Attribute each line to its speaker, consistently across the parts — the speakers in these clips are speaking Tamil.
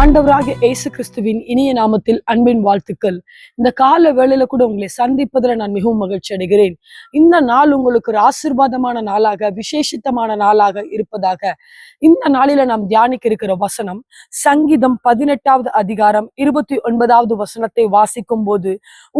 Speaker 1: ஆண்டவராக இயேசு கிறிஸ்துவின் இனிய நாமத்தில் அன்பின் வாழ்த்துக்கள். இந்த கால வேளையில கூட உங்களை சந்திப்பதில் நான் மிகவும் மகிழ்ச்சி அடைகிறேன். இந்த நாள் உங்களுக்கு ஒரு ஆசிர்வாதமான நாளாக விசேஷித்தமான நாளாக இருப்பதாக இந்த நாளில நாம் தியானிக்க இருக்கிற வசனம் சங்கீதம் பதினெட்டாவது அதிகாரம் இருபத்தி ஒன்பதாவது வசனத்தை வாசிக்கும் போது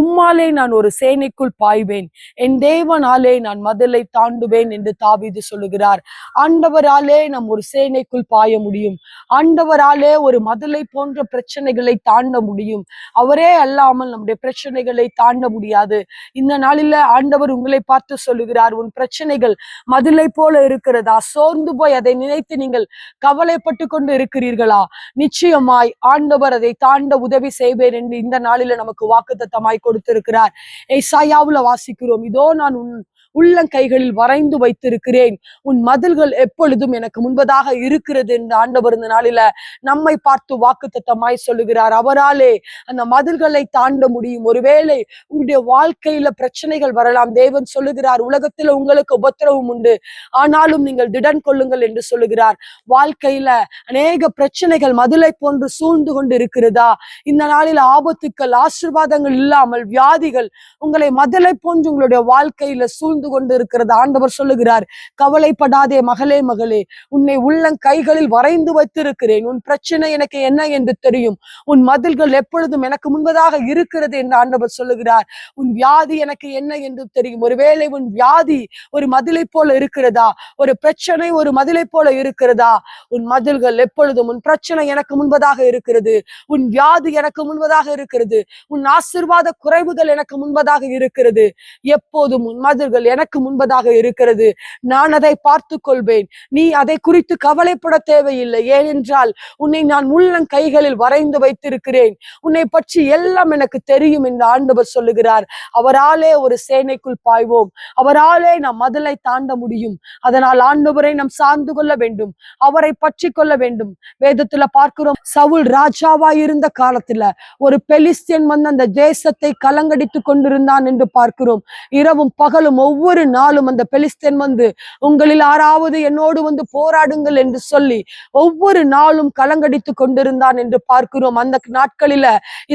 Speaker 1: உம்மாலே நான் ஒரு சேனைக்குள் பாய்வேன் என் தேவனாலே நான் மதலை தாண்டுவேன் என்று தாவிது சொல்லுகிறார். ஆண்டவராலே நாம் ஒரு சேனைக்குள் பாய முடியும். ஆண்டவராலே ஒரு மதல் போன்ற பிரச்சனைகளை தாண்ட முடியும். அவரே அல்லாமல் நம்முடைய பிரச்சனைகளை தாண்ட முடியாது. இந்த நாளில ஆண்டவர் உங்களை பார்த்து சொல்லுகிறார் உன் பிரச்சனைகள் மதிலை போல இருக்கிறதா? சோர்ந்து போய் அதை நினைத்து நீங்கள் கவலைப்பட்டு கொண்டு இருக்கிறீர்களா? நிச்சயமாய் ஆண்டவர் அதை தாண்ட உதவி செய்வேன் என்று இந்த நாளில நமக்கு வாக்குத்தத்தமாய் கொடுத்திருக்கிறார். ஏசாயாவுல வாசிக்கிறோம் இதோ நான் உன் உள்ளங்கைகளில் வரைந்து வைத்திருக்கிறேன். உன் மதில்கள் எப்பொழுதும் எனக்கு முன்பதாக இருக்கிறது என்று ஆண்டவர் இந்த நாளில நம்மை பார்த்து வாக்குத்தத்தமாய் சொல்லுகிறார். அவராலே அந்த மதில்களை தாண்ட முடியும். ஒருவேளை உங்களுடைய வாழ்க்கையில பிரச்சனைகள் வரலாம். தேவன் சொல்லுகிறார் உலகத்துல உங்களுக்கு உபத்திரவம் உண்டு. ஆனாலும் நீங்கள் திடன் கொள்ளுங்கள் என்று சொல்லுகிறார். வாழ்க்கையில அநேக பிரச்சனைகள் மதுளை போன்று சூழ்ந்து கொண்டு இருக்கிறதா இந்த நாளில் ஆபத்துக்கள் ஆசீர்வாதங்கள் இல்லாமல் வியாதிகள் உங்களை மதுளை போன்று உங்களுடைய வாழ்க்கையில சூழ்ந்து கொண்டு இருக்கிறது ஆண்டவர் சொல்லுகிறார் கவலைப்படாதே மகளே மகளே உன்னை உள்ளம் கைகளில் வரைந்து வைத்திருக்கிறேன். உன் பிரச்சனை எனக்கு என்ன என்று தெரியும். உன் மதில்கள் எப்பொழுதும் எனக்கு முன்பதாக இருக்கிறது என்று ஆண்டவர் சொல்லுகிறார். உன் வியாதி எனக்கு என்ன என்று தெரியும். ஒருவேளை உன் வியாதி ஒரு மதிலை போல இருக்கிறதா? ஒரு பிரச்சனை ஒரு மதிலை போல இருக்கிறதா? உன் மதில்கள் எப்பொழுதும் உன் பிரச்சனை எனக்கு முன்பதாக இருக்கிறது. உன் வியாதி எனக்கு முன்பதாக இருக்கிறது. உன் ஆசிர்வாத குறைவுகள் எனக்கு முன்பதாக இருக்கிறது. எப்போதும் உன் மதில்கள் எனக்கு முன்பதாக இருக்கிறது. நான் அதை பார்த்து கொள்வேன் நீ அதை குறித்து கவலைப்பட தேவையில்லை. ஏனென்றால் உன்னை நான் உள்ளங் கைகளில் வரைந்து வைத்திருக்கிறேன். உன்னை பற்றி எல்லாம் எனக்கு தெரியும் என்று ஆண்டவர் சொல்லுகிறார். அவராலே ஒரு சேனைக்குள் பாய்வோம். அவராலே நாம் மதலை தாண்ட முடியும். அதனால் ஆண்டவரை நாம் சார்ந்து கொள்ள வேண்டும். அவரை பற்றி கொள்ள வேண்டும். வேதத்துல பார்க்கிறோம் சவுல் ராஜாவா இருந்த காலத்துல ஒரு பெலிஸ்தியன் வந்து அந்த தேசத்தை கலங்கடித்து கொண்டிருந்தான் என்று பார்க்கிறோம். இரவும் பகலும் ஒவ்வொரு ஒவ்வொரு நாளும் அந்த பெலிஸ்தேன் வந்து உங்களில் யாராவது என்னோடு வந்து போராடுங்கள் என்று சொல்லி ஒவ்வொரு நாளும் கலங்கடித்து கொண்டிருந்தான் என்று பார்க்கிறோம். அந்த நாட்களில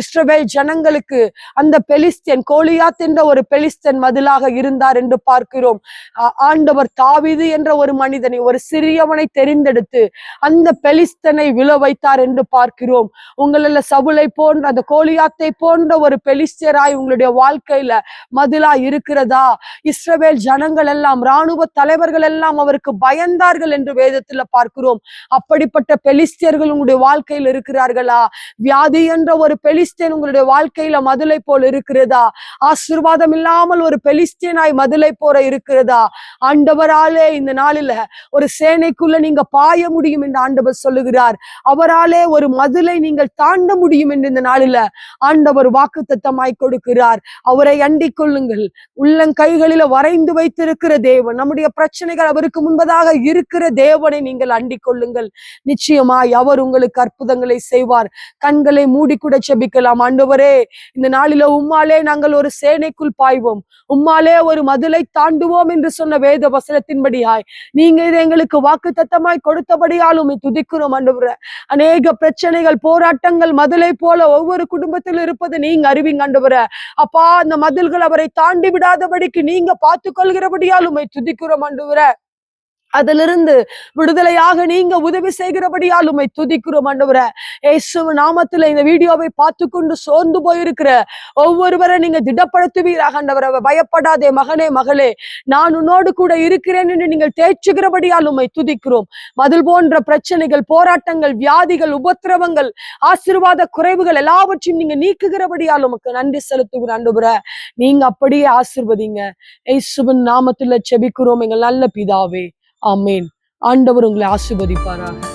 Speaker 1: இஸ்ரவேல் ஜனங்களுக்கு அந்த பெலிஸ்தியன் கோலியாத் என்ற ஒரு பெலிஸ்தன் மதிலாக இருந்தார் என்று பார்க்கிறோம். ஆண்டவர் தாவிது என்ற ஒரு மனிதனை ஒரு சிறியவனை தெரிந்தெடுத்து அந்த பெலிஸ்தனை விழ வைத்தார் என்று பார்க்கிறோம். உங்களில் சவுளை போன்ற அந்த கோலியாத்தை போன்ற ஒரு பெலிஸ்தராய் உங்களுடைய வாழ்க்கையில மதிலா இருக்கிறதா? இஸ்ரவேல் ஜனங்கள் எல்லாம் ராணுவ தலைவர்கள் எல்லாம் அவருக்கு பயந்தார்கள் என்று வேதத்துல பார்க்கிறோம். அப்படிப்பட்ட பெலிஸ்தியர்கள் உங்களுடைய வாழ்க்கையில் இருக்கிறார்களா? வியாதி என்ற ஒரு பெலிஸ்தியன் உங்களுடைய வாழ்க்கையில மதுளை போல் இருக்கிறதா? ஆசீர்வாதம் இல்லாமல் ஒரு பெலிஸ்தியனாய் மதுளை போல இருக்கிறதா? ஆண்டவராலே இந்த நாளில ஒரு சேனைக்குள்ள நீங்க பாய முடியும் என்று ஆண்டவர் சொல்லுகிறார். அவராலே ஒரு மதுளை நீங்கள் தாண்ட முடியும் என்று இந்த நாளில ஆண்டவர் வாக்கு தத்தமாய் கொடுக்கிறார். அவரை அண்டிக் கொள்ளுங்கள். உள்ளங்கைகளில மறைந்து வைத்திருக்கிற தேவன். நம்முடைய பிரச்சனைகள் அவருக்கு முன்பதாக இருக்கிற தேவனை நீங்கள் அண்டிக் கொள்ளுங்கள். நிச்சயமாய் அவர் உங்களுக்கு அற்புதங்களை செய்வார். கண்களை மூடி கூட செபிக்கலாம். ஆண்டவரே இந்த நாளில உம்மாலே நாங்கள் ஒரு சேனைக்குள் பாய்வோம். உம்மாலே ஒரு மதுளை தாண்டுவோம் என்று சொன்ன வேத வசனத்தின்படியாய். நீங்க இதை எங்களுக்கு வாக்கு தத்தமாய் கொடுத்தபடியால் உம்மை துதிக்கிறோம் ஆண்டவர. அநேக பிரச்சனைகள் போராட்டங்கள் மதுளை போல ஒவ்வொரு குடும்பத்தில் இருப்பது நீங்க அறிவிங்க ஆண்டவர. அப்பா அந்த மதில்கள் அவரை தாண்டி விடாதபடிக்கு நீங்க பா பார்த்து கொள்கிறபடியால் உம்மை துதிக்கிறோம் ஆண்டவரே. அதிலிருந்து விடுதலையாக நீங்க உதவி செய்கிறபடியால் உண்மை துதிக்கிறோம் ஆண்டவரே. நாமத்துல இந்த வீடியோவை பார்த்து கொண்டு சோர்ந்து போயிருக்கிற ஒவ்வொருவரை நீங்க திடப்படுத்துவீராக ஆண்டவரே. பயப்படாதே மகனே மகளே. நான் உன்னோடு கூட இருக்கிறேன் என்று நீங்கள் தேய்ச்சுகிறபடியால் உண்மை துதிக்கிறோம். மதில் போன்ற பிரச்சனைகள் போராட்டங்கள் வியாதிகள் உபத்திரவங்கள் ஆசீர்வாத குறைவுகள் எல்லாவற்றையும் நீங்க நீக்குகிறபடியால் உமக்கு நன்றி செலுத்துகிற ஆண்டவரே. நீங்க அப்படியே ஆசிர்வதிங்க. இயேசுவின் நாமத்துல செபிக்கிறோம் எங்கள் நல்ல பிதாவே. ஆமேன். ஆண்டவர் உங்களை ஆசிர்வதிப்பாராக.